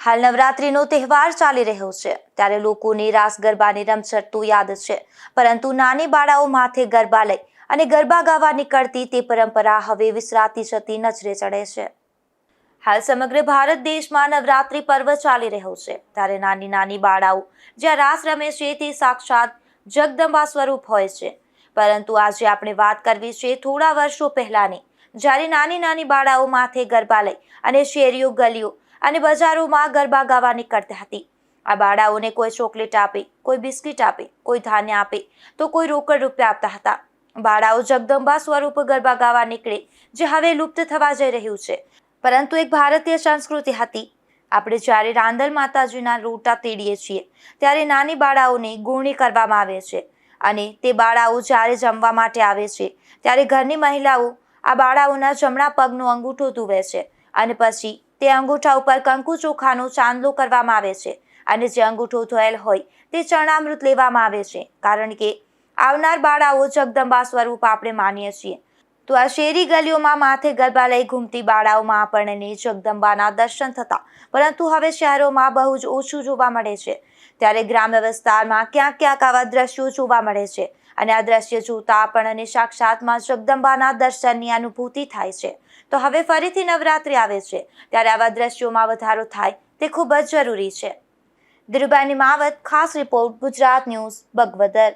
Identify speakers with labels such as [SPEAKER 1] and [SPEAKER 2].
[SPEAKER 1] હાલ નવરાત્રીનો તહેવાર ચાલી રહ્યો છે. ત્યારે લોકોની રાસ ગરબાની રમઝટ તો યાદ છે. પરંતુ નાની બાળાઓ માથે ગરબા લઈ અને ગરબા ગાવા નીકળતી તે પરંપરા હવે વિસરાતી જતી નજરે ચડે છે. હાલ સમગ્ર ભારત દેશમાં નવરાત્રી પર્વ ચાલી રહ્યો છે. ત્યારે નાની નાની બાળાઓ જ્યાં રાસ રમે છે તે સાક્ષાત જગદંબા સ્વરૂપ હોય છે. પરંતુ આજે આપણે વાત કરવી છે થોડા વર્ષો પહેલાની, જ્યારે નાની નાની બાળાઓ માથે ગરબા લઈ અને શેરીઓ, ગલીઓ અને બજારોમાં ગરબા ગાવા નીકળતી હતી. આ બાળાઓને કોઈ ચોકલેટ આપે, કોઈ બિસ્કિટ આપે, કોઈ ધાન્ય આપે, તો કોઈ રોકડ રૂપિયા આપતા હતા. બાળાઓ જગદંબા સ્વરૂપ ગરબા ગાવા નીકળે, જે હવે લુપ્ત થવા જઈ રહ્યું છે. પરંતુ એક ભારતીય સંસ્કૃતિ હતી. આપણે જ્યારે રાંદલ માતાજીના રોટા તેડીએ છીએ, ત્યારે નાની બાળાઓને ગુણી કરવામાં આવે છે. અને તે બાળાઓ જ્યારે જમવા માટે આવે છે, ત્યારે ઘરની મહિલાઓ આ બાળાઓના જમણા પગનો અંગૂઠો ધુવે છે. અને પછી તે અંગૂઠા ઉપર કંકુ ચોખાનો ચાંદલો કરવામાં આવે છે અને જે અંગૂઠો ધોયેલ હોય તે ચરણામૃત લેવામાં આવે છે. કારણ કે આવનાર બાળાઓ જગદંબા સ્વરૂપ આપણે માનીએ છીએ. તો આ શેરી ગલીઓમાં માથે ગરબા લઈ ઘૂમતી બાળાઓમાં આપણને જગદંબાના દર્શન થતા. પરંતુ હવે શહેરોમાં બહુ જ ઓછું જોવા મળે છે. ત્યારે ગ્રામ્ય વિસ્તારમાં ક્યાંક ક્યાંક આવા દ્રશ્યો જોવા મળે છે અને આ દ્રશ્ય જોતા આપણને સાક્ષાતમાં જગદંબાના દર્શનની અનુભૂતિ થાય છે. તો હવે ફરીથી નવરાત્રિ આવે છે. ત્યારે આવા દ્રશ્યોમાં વધારો થાય તે ખૂબ જ જરૂરી છે. ધીરુભાઈની માવત, ખાસ રિપોર્ટ, ગુજરાત ન્યૂઝ, બગવદર.